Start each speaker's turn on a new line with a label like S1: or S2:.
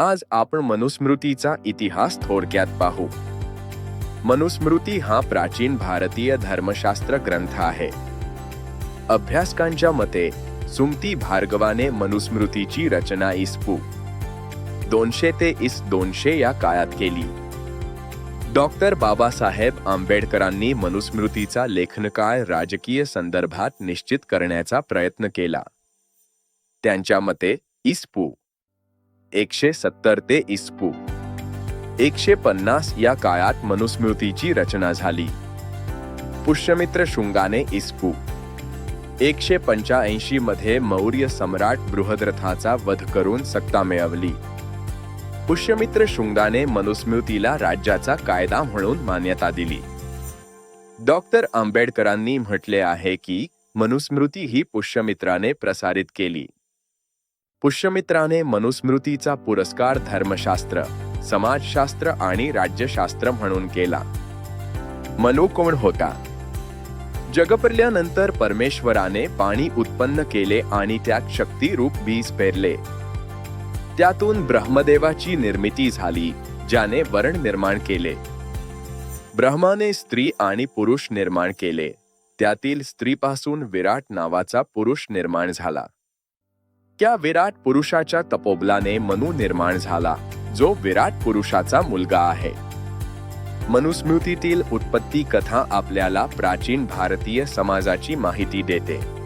S1: आज आपण मनुस्मृतीचा इतिहास थोडक्यात पाहू. मनुस्मृती हा प्राचीन भारतीय धर्मशास्त्र ग्रंथ आहे. अभ्यासकांच्या मते सुमती भार्गवाने मनुस्मृतीची रचना इस्पू. दोनशे ते इस दोनशे या काळात केली. डॉक्टर बाबासाहेब आंबेडकरांनी मनुस्मृतीचा लेखनकाळ राजकीय संदर्भात निश्चित करण्याचा प्रयत्न केला. त्यांच्या मते इस्पू एकशे सत्तर ते इस्पू. एकशे पन्नास या काळात मनुस्मृतीची रचना झाली. पुष्यमित्र शुंगाने इस्पू. एकशे पंच्याऐंशी मध्ये मौर्य सम्राट बृहद्रथाचा वध करून सत्ता मिळवली. पुष्यमित्र शुंगाने मनुस्मृतीला राज्याचा कायदा म्हणून मान्यता दिली. डॉक्टर आंबेडकरांनी म्हटले आहे की मनुस्मृती ही पुष्यमित्राने प्रसारित केली. पुष्यमित्राने मनुस्मृतीचा पुरस्कार धर्मशास्त्र समाजशास्त्र आणि राज्यशास्त्र म्हणून केला. मनु कोण होता? जगपरल्यानंतर परमेश्वराने पाणी उत्पन्न केले आणि त्यात शक्तिरूप बीज पेरले. त्यातून ब्रह्मदेवाची निर्मिती झाली ज्याने वर्ण निर्माण केले. ब्रह्माने स्त्री आणि पुरुष निर्माण केले. त्यातील स्त्रीपासून विराट नावाचा पुरुष निर्माण झाला. त्या विराट पुरुषाच्या तपोबलाने मनु निर्माण झाला जो विराट पुरुषाचा मुलगा आहे. मनुस्मृतीतील उत्पत्ती कथा आपल्याला प्राचीन भारतीय समाजाची माहिती देते.